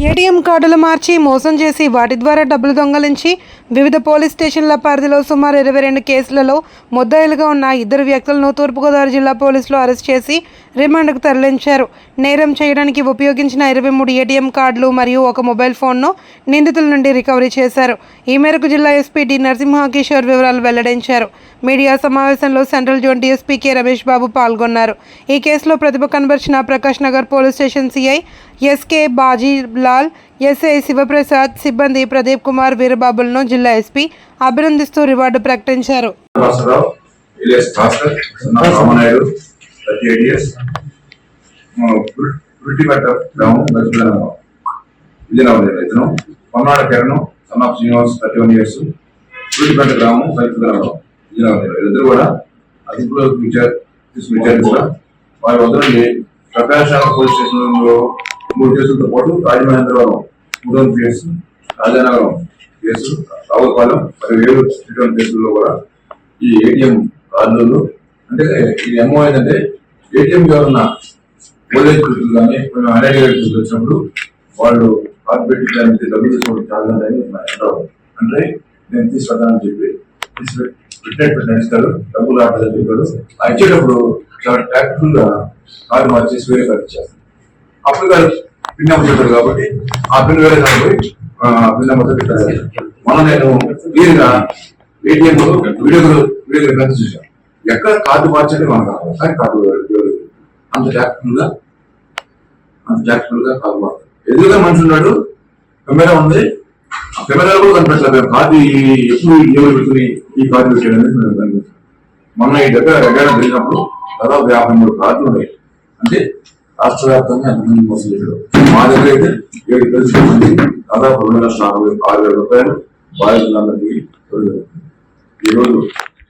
ATM కార్డులు మార్చి మోసం చేసి వాటి ద్వారా డబ్బులు దొంగలించి వివిధ పోలీస్ స్టేషన్ల పరిధిలో సుమారు ఇరవై రెండు కేసులలో ముద్దాయిలుగా ఉన్న ఇద్దరు వ్యక్తులను తూర్పుగోదావరి జిల్లా పోలీసులు అరెస్ట్ చేసి రిమాండ్కు తరలించారు. నేరం చేయడానికి ఉపయోగించిన ఇరవై మూడు ఏటీఎం కార్డులు మరియు ఒక మొబైల్ ఫోన్ను నిందితుల నుండి రికవరీ చేశారు. ఈ మేరకు జిల్లా ఎస్పీ డి. నరసింహకిషోర్ వివరాలు వెల్లడించారు. మీడియా సమావేశంలో central zone DSP K. Ramesh Babu పాల్గొన్నారు. ఈ కేసులో ప్రతిభ కనబర్చిన Prakash Nagar police station CI SK Bajilal SI Shivaprasad సిబ్బంది ప్రదీప్ కుమార్ వీరబాబులను జిల్లా ఎస్పీ అభినందిస్తూ రివార్డు ప్రకటించారు. భాస్కరరావు ఇలియస్ భాస్కర్ సున్నా రామనాయుడు పురిటిపట్ట గ్రామం దక్షిణ విజయనగరం రైతును Ponnada Kiranam son of Srinivas thirty one years Puritipatta గ్రామం దక్షిణ విజయనగరం వీళ్ళిద్దరు కూడా అదుపులో తీసుకుని విచారించగా వారి వద్ద నుండి ప్రకాశం పోలీస్ స్టేషన్లో మూడు కేసులతో పాటు రాజమహేంద్రవరం మూడు వందల కేసు రాజానగరం కేసు రావులపాలెం మరియు వేలు కేసుల్లో కూడా ఈ ఏటీఎం కార్డులు అంటే ఇది ఏమో ఏంటంటే ఏటీఎం ఎవరన్నా ఓల్డేజ్ పీపుల్ కానీ కొన్ని అన్ఐడెంటిఫైడ్ పీపుల్ వచ్చినప్పుడు వాళ్ళు కార్పొరేట్ పెట్టి డబ్బులు తీసుకోవడం చాలా అంటారు అంటే నేను తీసుకొద్దానని చెప్పి తీసి పెట్టినట్టు ఇస్తారు డబ్బులు ఆటలు చెప్పారు ఇచ్చేటప్పుడు చాలా ట్యాక్ట్ఫుల్గా కార్డు మార్చేసి వేరే కార్డు ఇచ్చేస్తారు. అప్పుడు గారు పిన్ నెంబర్ చెప్పారు కాబట్టి ఆ పిన్ వేరే నెంబర్ ఆ పిన్ నెంబర్ పెట్టారు. మనం నేను క్లియర్గా ఏటీఎం వీడియో వీడియో రిఫరెన్స్ చూసాను ఎక్కడ కార్డు మార్చండి మనకు కావాలి కానీ కార్డు అంత జాగ్రత్తగా అంత జాగ్రత్తగా కార్డు మార్చాలి ఎదురుగా మనిషి ఉన్నాడు కెమెరా ఉంది. ఆ కెమెరాలో కూడా కనిపించలేదు కార్డు ఎప్పుడు ఎవరు పెట్టుకుని ఈ కార్డు పెట్టాడు అనేది మేము కనిపించాం మొన్న ఈ దగ్గర ఎక్కడ వెళ్ళినప్పుడు దాదాపు యాభై మూడు కార్డులు ఉన్నాయి. అంటే రాష్ట్ర వ్యాప్తంగా ఎంతమంది మోసం చేశారు? మా దగ్గర అయితే ఏడు కేసులు మంది దాదాపు రెండు లక్షల అరవై ఆరు వేల రూపాయలు బాధితులందరికీ ఈరోజు